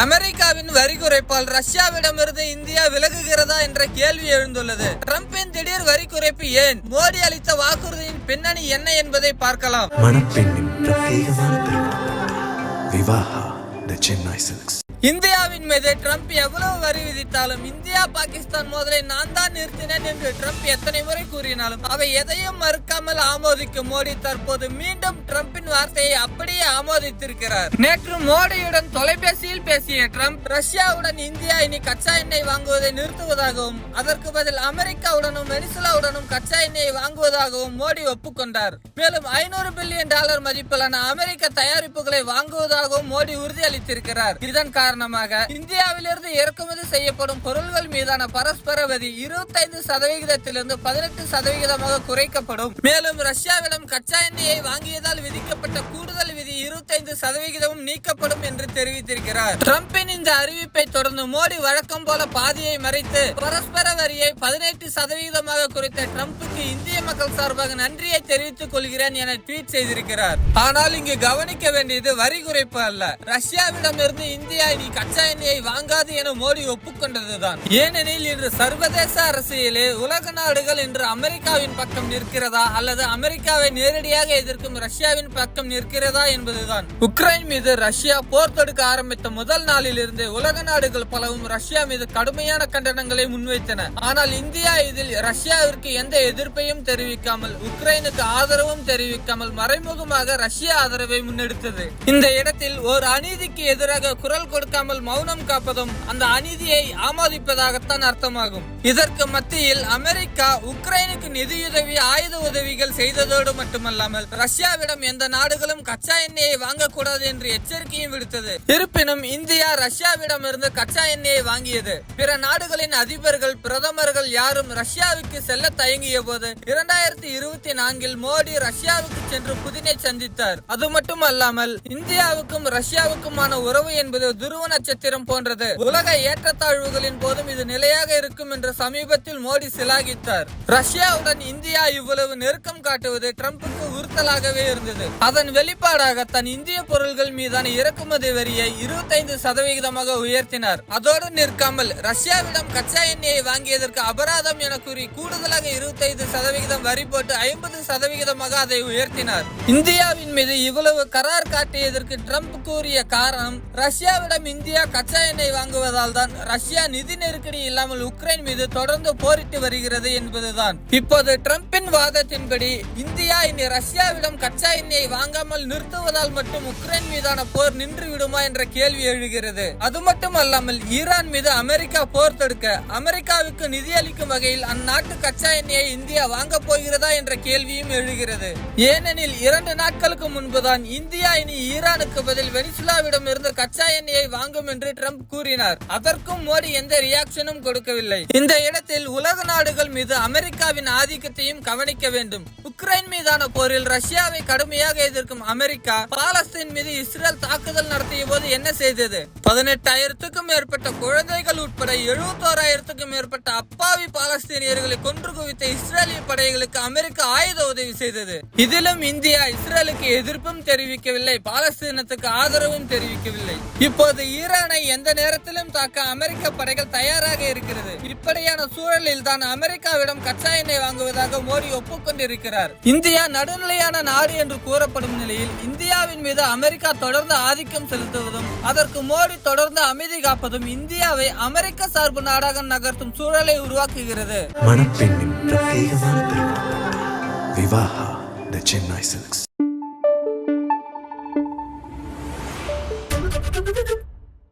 அமெரிக்காவின் வரி குறைப்பால் ரஷ்யாவிடமிருந்து இந்தியா விலகுகிறதா என்ற கேள்வி எழுந்துள்ளது. டிரம்பின் திடீர் வரி குறைப்பு ஏன்? மோடி அளித்த வாக்குறுதியின் பின்னணி என்ன என்பதை பார்க்கலாம். மணப்பெண்ணின் பிரத்யேகமான திருமணம் விவாஹா த சென்னை சில்க்ஸ். இந்தியாவின் மீது ட்ரம்ப் எவ்வளவு வரி விதித்தாலும் இந்தியா பாகிஸ்தான் மோதலை நான் தான் நிறுத்தினேன் என்று ட்ரம்ப் எத்தனை முறை கூறினாலும் அவை எதையும் மறுக்காமல் ஆமோதிக்கும் மோடி தற்போது மீண்டும் ட்ரம்பின் வார்த்தையை அப்படியே ஆமோதித்திருக்கிறார். நேற்று மோடியுடன் தொலைபேசியில் பேசிய ட்ரம்ப் ரஷ்யாவுடன் இந்தியா இனி கச்சா எண்ணெய் வாங்குவதை நிறுத்துவதாகவும் அதற்கு பதில் அமெரிக்காவுடனும் வெனிசுலாவுடனும் கச்சா எண்ணெய் வாங்குவதாகவும் மோடி ஒப்புக்கொண்டார். மேலும் ஐநூறு பில்லியன் டாலர் மதிப்பிலான அமெரிக்க தயாரிப்புகளை வாங்குவதாகவும் மோடி உறுதியளித்திருக்கிறார். இதன் காரணம். காரணமாக இந்தியாவிலிருந்து இறக்குமதி செய்யப்படும் பொருள்கள் மீதான பரஸ்பர வரி இருபத்தைந்து சதவிகிதத்திலிருந்து பதினெட்டு சதவிகிதமாக குறைக்கப்படும். மேலும் ரஷ்யாவிடம் கச்சா எண்ணெயை வாங்கியதால் விதிக்கப்பட்ட கூடு விதி இருபத்தைந்து சதவிகிதமும் நீக்கப்படும் என்று தெரிவித்திருக்கிறார். டிரம்பின் இந்த அறிவிப்பை தொடர்ந்து மோடி வழக்கம் போல பாதியை மறைத்து பரஸ்பர வரியை பதினெட்டு சதவிகிதமாக குறைத்த டிரம்புக்கு இந்திய மக்கள் சார்பாக நன்றியை தெரிவித்துக் கொள்கிறேன் என ட்வீட் செய்திருக்கிறார். ஆனால் இங்கு கவனிக்க வேண்டியது வரி குறைப்பு அல்ல. ரஷ்யாவிடமிருந்து இந்தியா இனி கச்சா எண்ணெயை வாங்காது என மோடி ஒப்புக்கொண்டதுதான். ஏனெனில் இன்று சர்வதேச அரசியலே உலக நாடுகள் இன்று அமெரிக்காவின் பக்கம் நிற்கிறதா அல்லது அமெரிக்காவை நேரடியாக எதிர்க்கும் ரஷ்யாவின் பக்கம் நிற்கிறதா என்பதுதான் தான் உக்ரைன் மீது ரஷ்யா போர் தொடுக்க ஆரம்பித்த முதல் நாளில் இருந்து உலக நாடுகள் பலவும் ரஷ்யா மீது கடுமையான கண்டனங்களை முன்வைத்தன. ஆனால் இந்தியா இதில் ரஷ்யாவிற்கு எந்த எதிர்ப்பையும் தெரிவிக்காமல் உக்ரைனுக்கு ஆதரவும் தெரிவிக்காமல் மறைமுகமாக ரஷ்ய ஆதரவை முன்னெடுத்தது. இந்த இடத்தில் ஒரு அநீதிக்கு எதிராக குரல் கொடுக்காமல் மௌனம் காப்பதும் அந்த அநீதியை ஆமோதிப்பதாகத்தான் அர்த்தமாகும். இதற்கு மத்தியில் அமெரிக்கா உக்ரைனுக்கு நிதியுதவி ஆயுத உதவிகள் செய்ததோடு மட்டுமல்லாமல் ரஷ்யாவிடம் எந்த நாடுகளும் கச்சா எண்ணெயை வாங்கக்கூடாது என்று எச்சரிக்கையும் விடுத்தது. இருப்பினும் இந்தியா ரஷ்யாவிடம் இருந்து கச்சா எண்ணெயை வாங்கியது. பிற நாடுகளின் அதிபர்கள் பிரதமர்கள் யாரும் ரஷ்யாவுக்கு செல்ல தயங்கிய போது இரண்டாயிரத்தி இருபத்தி நான்கில் மோடி ரஷ்யாவுக்கு சென்று புதினை சந்தித்தார். அது மட்டுமல்லாமல் இந்தியாவுக்கும் ரஷ்யாவுக்குமான உறவு என்பது துருவ நட்சத்திரம் போன்றது. உலக ஏற்றத்தாழ்வுகளின் போதும் இது நிலையாக இருக்கும் என்று சமீபத்தில் மோடி சிலாகித்தார். ரஷ்யாவுடன் இந்தியா இவ்வளவு நெருக்கம் காட்டுவது டிரம்புக்கு உறுத்தலாகவே இருந்தது. அதன் வெளிப்பாடாக தன் இந்திய பொருள்கள் மீதான இறக்குமதி வரியை இருபத்தைந்து சதவிகிதமாக உயர்த்தினார். அதோடு நிற்காமல் ரஷ்யாவிடம் கச்சா எண்ணெயை வாங்கியதற்கு அபராதம் என கூறி கூடுதலாக இருபத்தைந்து சதவிகிதம் வரி போட்டு ஐம்பது சதவிகிதமாக அதை உயர்த்தினார். இந்தியாவின் மீது இவ்வளவு கரார் காட்டியதற்கு ட்ரம்ப் கூறிய காரணம் ரஷ்யாவிடம் இந்தியா கச்சா எண்ணெய் வாங்குவதால் தான் ரஷ்யா நிதி நெருக்கடி இல்லாமல் உக்ரைன் மீது தொடர்ந்து போரிட்டு வருகிறது என்பதுதான். இப்போது ட்ரம்பின் வாதத்தின்படி இந்தியா இனி ரஷ்யாவிடம் கச்சா எண்ணெயை வாங்காமல் நிறுத்துவதால் மட்டும் உக்ரைன் மீதான போர் நின்று விடுமா என்ற கேள்வி எழுகிறது. அது மட்டும் அல்லாமல் ஈரான் மீது அமெரிக்கா போர் தடுக்க அமெரிக்காவுக்கு நிதியளிக்கும் வகையில் அந்நாட்டு கச்சா எண்ணெயை இந்தியா வாங்க போகிறதா என்ற கேள்வியும் எழுகிறது. ஏனெனில் இரண்டு நாட்களுக்கு முன்புதான் இந்தியா இனி ஈரானுக்கு பதில் வெனிசுலாவிடம் இருந்து கச்சா எண்ணெயை வாங்கும் என்று ட்ரம்ப் கூறினார். அதற்கும் மோடி எந்த ரியாக்ஷனும் கொடுக்கவில்லை. இந்த இடத்தில் உலக நாடுகள் மீது அமெரிக்காவின் ஆதிக்கத்தையும் கவனிக்க வேண்டும். உக்ரைன் மீதான போரில் ரஷ்யாவை கடுமையாக எதிர்க்கும் அமெரிக்கா பாலஸ்தீன் மீது இஸ்ரேல் தாக்குதல் நடத்திய போது என்ன செய்தது? பதினெட்டாயிரத்துக்கும் மேற்பட்ட குழந்தைகள் உட்பட எழுபத்தோராயிரத்துக்கும் மேற்பட்ட அப்பாவி பாலஸ்தீனியர்களை கொன்று குவித்த இஸ்ரேலிய படைகளுக்கு அமெரிக்கா ஆயுத உதவி செய்தது. இதிலும் இந்தியா இஸ்ரேலுக்கு எதிர்ப்பும் தெரிவிக்கவில்லை பாலஸ்தீனத்துக்கு ஆதரவும் தெரிவிக்கவில்லை. இப்போது ஈரானை எந்த நேரத்திலும் தாக்க அமெரிக்க படைகள் தயாராக இருக்கிறது. இப்படியான சூழலில் தான் அமெரிக்காவிடம் கச்சா எண்ணெய் வாங்குவதாக மோடி ஒப்புக்கொண்டிருக்கிறார். இந்தியா நடுநிலையான நாடு என்று கூறப்படும் நிலையில் இந்தியாவின் மீது அமெரிக்கா தொடர்ந்து ஆதிக்கம் செலுத்துவதும் அதற்கு மோடி தொடர்ந்து அமைதி காப்பதும் இந்தியாவை அமெரிக்க சார்பு நாடாக நகர்த்தும் சூழலை உருவாக்குகிறது. மணப்பெண்ணின் பிரத்யேகமான திருமணம் விவாஹா சென்னை சில்க்ஸ்